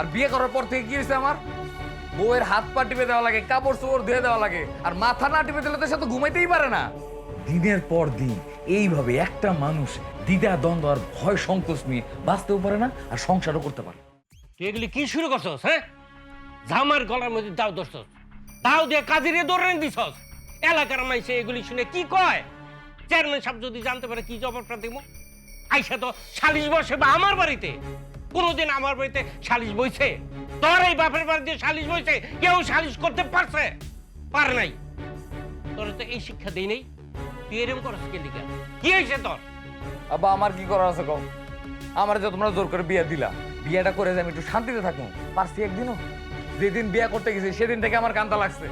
আর বিয়ে করার পর থেকে কি হয়েছে আমার? বউয়ের হাত পা টিপে দেওয়া লাগে, কাপড় চোপড় ধুয়ে দেওয়া লাগে, আর মাথা না টিপে দিলে তো সে তো ঘুমাইতেই পারে না। দিনের পর দিন এইভাবে একটা মানুষ দ্বিধা, দ্বন্দ্ব আর ভয় সংকোচ নিয়ে বাঁচতেও পারে না আর সংসারও করতে পারে তুই এগুলি কি শুরু করছস হ্যাঁ? জামার গলার মধ্যে দাও ধরছস, দাও দিয়ে কাজিরে দৌড়েন দিছস। এলাকার মাইসে এগুলি শুনে কি কয়? চেয়ারম্যান সাহেব যদি জানতে পারে, কি জবাবটা দেবো? আইসা তো সালিশ বসে বা আমার বাড়িতে। কোনোদিন আমার বাড়িতে সালিশ বইছে? তোর এই বাপের বাড়িতে সালিশ বইছে? কেউ সালিশ করতে পারছে? পারে নাই। তোর তো এই শিক্ষা দেই নেই। তুই এরকম করস কে কি হয়েছে তোর? আব্বা, আমার কি করার আছে কম আমার যে তোমরা জোর করে বিয়ে দিলা, বিয়েটা করে যে আমি একটু শান্তিতে থাকব পারছি একদিনও? যেদিন বিয়ে করতে গেছি, সেদিন থেকে আমার কান্তা লাগছে।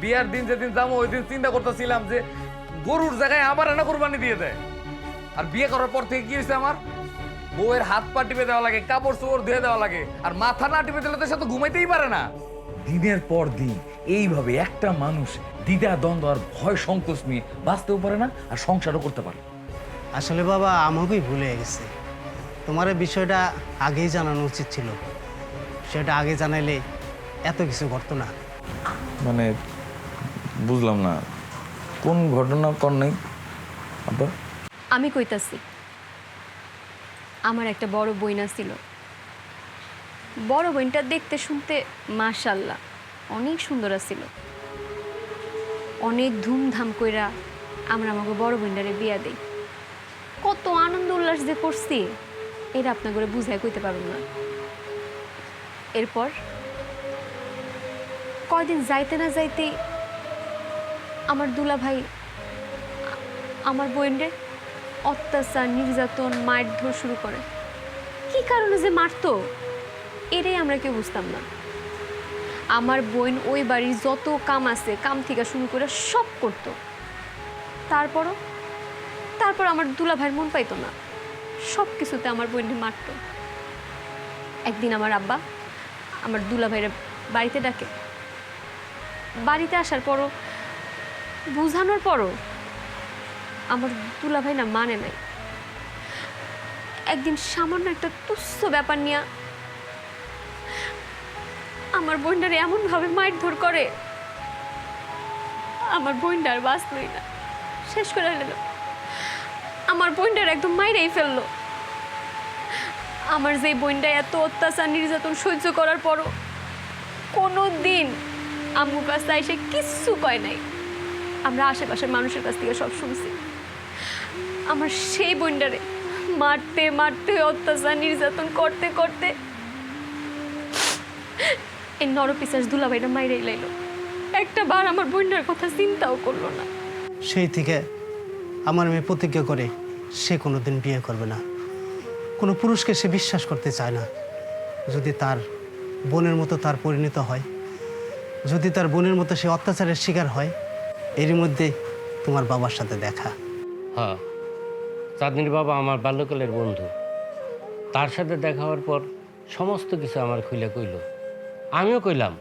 বিয়ার দিন যেদিন যাব, ওই দিন চিন্তা করতেছিলাম যে গরুর জায়গায় আবার এনে কোরবানি দিয়ে দেয়। আর বিয়ে করার পর থেকে কি হয়েছে আমার? বউয়ের হাত পা টিপে দেওয়া লাগে কাপড় চোপড় ধুয়ে দেওয়া লাগে আর মাথা না টিপে দিলে তো সে তো ঘুমাইতেই পারে না। দিনের পর দিন এইভাবে একটা মানুষ দ্বিধা দ্বন্দ্ব আর ভয় সংকোচ নিয়ে বাঁচতেও পারে না আর সংসারও করতে পারে আসলে বাবা আমাকেই ভুলে গেছে। তোমার এই বিষয়টা আগেই জানানো উচিত ছিল। সেটা আগে জানাইলে এত কিছু ঘটতো না। মানে বুঝলাম না কোন ঘটনা কর নাই? আব্বা? আমি কইতাছি আমার একটা বড় বইনা ছিল। বড় বইনটা দেখতে শুনতে মাশাল্লাহ, অনেক সুন্দর ছিল। অনেক ধুমধাম কইরা আমরা আমাকে বড় বইনটারে বিয়া দেই। কত আনন্দ উল্লাস যে করছি, এটা আপনার করে বুঝাই কইতে পারুন না। এরপর কয়দিন যাইতে না যাইতেই আমার দুলা ভাই আমার বোনরে অত্যাচার, নির্যাতন, মারধর শুরু করে। কি কারণে যে মারতো? এটাই আমরা কেউ বুঝতাম না। আমার বোন ওই বাড়ির যত কাম আছে, কাম থেকে শুরু করে সব করতো। তারপরও তারপর আমার দুলা ভাইয়ের মন পাইতো না। সব কিছুতে আমার বোনকে মারতো। একদিন আমার আব্বা আমার দুলা ভাইয়ের বাড়িতে ডাকে। বাড়িতে আসার পরও, বুঝানোর পরও আমার দুলা ভাই না মানে নাই। একদিন সামান্য একটা তুচ্ছ ব্যাপার নিয়ে আমার বোনটারে এমনভাবে মারধর করে, আমার বোনটা আর বাঁচলই না। শেষ করে নিল আমার বোনটার একদম মাইরেই ফেলল। আমার যে বোনটা এত অত্যাচার, নির্যাতন সহ্য করার পরও কোনো দিন আম্মু কাছে এসে কিচ্ছু কয় নাই। আমরা আশেপাশের মানুষের কাছ থেকে সব শুনছি। আমার সেই বোনটারে মারতে মারতে, অত্যাচার, নির্যাতন করতে করতে এই নরপিসাস দুলাভাইটা মাইরেই লাইলো। একটা বার আমার বোনটার কথা চিন্তাও করল না। সেই থেকে আমার মেয়ে প্রতিজ্ঞা করে সে কোনো দিন বিয়ে করবে না। কোনো পুরুষকে সে বিশ্বাস করতে চায় না। যদি তার বোনের মতো তার পরিণত হয়, যদি তার বোনের মতো সে অত্যাচারের শিকার হয়, এরই মধ্যে তোমার বাবার সাথে দেখা। হ্যাঁ। চাঁদনির বাবা আমার বাল্যকালের বন্ধু। তার সাথে দেখা হওয়ার পর সমস্ত কিছু আমার খুলে কইল। আমিও কইলাম,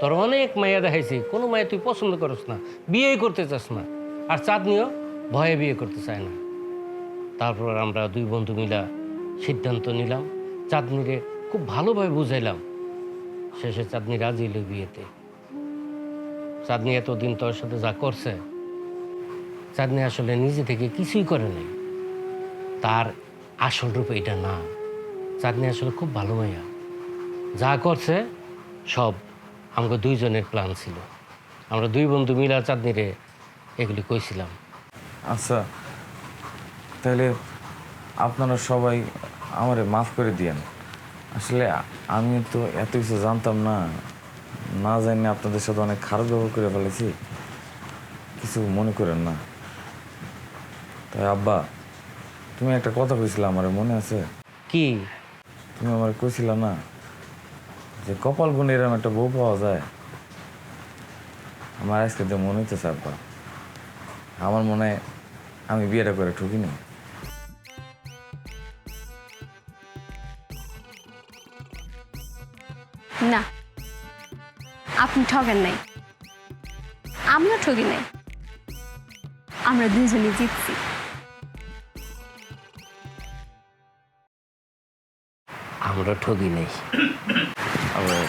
তোর অনেক মাইয়া দেখাইছি, কোনো মায়া তুই পছন্দ করস না, বিয়েই করতে চাস না। আর চাঁদনিও ভয়ে বিয়ে করতে চায় না। তারপর আমরা দুই বন্ধু মিলা সিদ্ধান্ত নিলাম চাঁদনিরে খুব ভালোভাবে বুঝাইলাম। শেষে চাঁদনি রাজি হলো বিয়েতে। চাঁদনি এতদিন তোর সাথে যা করছে চাঁদনি আসলে নিজে থেকে কিছুই করে নাই। তার আসল রূপ এটা না। চাঁদনি আসলে খুব ভালো মাইয়া। যা করছে, সব আমাকে দুইজনের প্ল্যান ছিল। আমরা দুই বন্ধু মিলা চাঁদনিরে এগুলি কইছিলাম। আচ্ছা তাহলে আপনারা সবাই আমারে মাফ করে দিয়েন। আসলে আমি তো এত কিছু জানতাম না। না জানি আপনাদের সাথে অনেক খারাপ ব্যবহার করে ফেলেছি। কিছু মনে করেন না। তাই আব্বা তুমি একটা কথা কইছিলে আমার মনে আছে? কি? তুমি আমার কইছিল না যে কপাল গুণে এরকম একটা বউ পাওয়া যায়? আমার আজকে তো মনে হইতেছে আব্বা। আমার মনে আমি বিয়েটা করে ঠকি না না আপনি ঠকেন নাই। আমিও ঠকি নাই। আমরা দুজনে জিতছি। আমরা আমরা ঠগি নেই। আবার